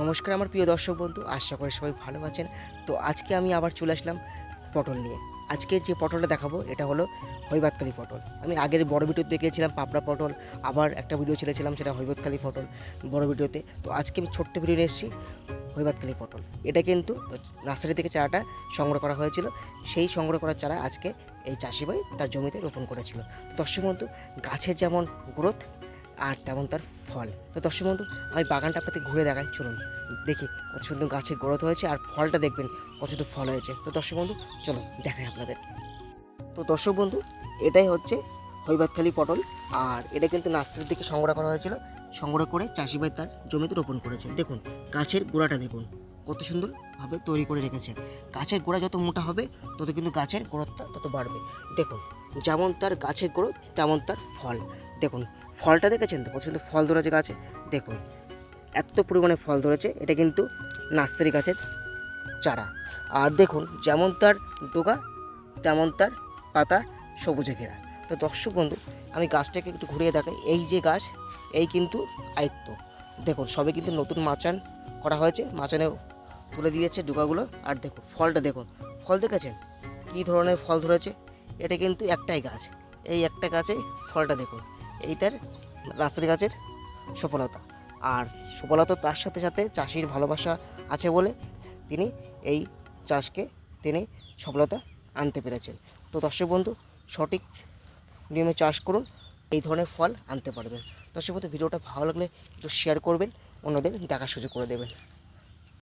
নমস্কার আমার প্রিয় দর্শক বন্ধু, আশা করি সবাই ভালো আছেন। তো আজকে আমি আবার চলে আসলাম পটল নিয়ে। আজকে যে পটলটা দেখাবো, এটা হলো হৈবাতকালী পটল। আমি আগের বড় ভিডিওতে দেখিয়েছিলাম পাপড়া পটল, আবার একটা ভিডিও ছেড়েছিলাম সেটা হৈবতকালী পটল বড় ভিডিওতে। তো আজকে আমি ছোট্ট ভিডিও নিয়ে এসেছি হৈবাতকালী পটল। এটা কিন্তু নার্সারি থেকে চারাটা সংগ্রহ করা হয়েছিল। সেই সংগ্রহ করা চারা আজকে এই চাষি ভাই তার জমিতে রোপণ করেছিল। দর্শক বন্ধু গাছের যেমন গ্রোথ আর তেমন তার ফল। তো দর্শক বন্ধু, আমি বাগানটা আপনাদের ঘুরে দেখাই, চলুন। দেখি কত সুন্দর গাছে গ্রোথ হয়েছে আর ফলটা দেখবেন কত সুন্দর ফল হয়েছে। তো দর্শক বন্ধু চলো দেখাই আপনাদের। তো দর্শক বন্ধু, এটাই হচ্ছে হৈবাতখালি পটল, আর এটা কিন্তু নার্সারি থেকে সংগ্রহ করা হয়েছিল। সংগ্রহ করে চাষিভাই তার জমিতে রোপণ করেছে দেখুন, গাছের গোড়াটা দেখুন, কত সুন্দরভাবে তৈরি করে রেখেছে। গাছের গোড়া যত মোটা হবে, তত কিন্তু গাছের গ্রোথটা তত বাড়বে। দেখুন যেমন তার গাছের গ্রোথ তেমন তার ফল। দেখুন, ফলটা দেখেছেন তো? সুন্দর ফল ধরেছে গাছে? দেখুন, এত পরিমাণে ফল ধরেছে, এটা কিন্তু নার্সারি গাছের চারা। আর দেখুন, যেমন তার ডোকা তেমন তার পাতা সবুজে ঘেরা। তো দর্শক বন্ধু, আমি গাছটাকে একটু ঘুরিয়ে দেখাই। এই যে গাছ, এই কিন্তু আয়ত্ত। দেখুন, সবে কিন্তু নতুন মাচান করা হয়েছে। মাচানে তুলে দিয়েছে ডোকাগুলো আর দেখুন, ফলটা দেখুন। ফল দেখেছেন? কী ধরনের ফল ধরেছে? এটা কিন্তু একটাই গাছ। এই একটা গাছে ফলটা দেখুন। এই তার নার্সারি গাছের সফলতা। আর সফলতা তার সাথে সাথে চাষির ভালোবাসা আছে বলে তিনি এই চাষকে তিনি সফলতা আনতে পেরেছেন। তো দর্শক বন্ধু, সঠিক নিয়মে চাষ করুন, এই ধরনের ফল আনতে পারবেন। দর্শক বন্ধু, ভিডিওটা ভালো লাগলে একটু শেয়ার করবেন, অন্যদের দেখার সুযোগ করে দেবেন।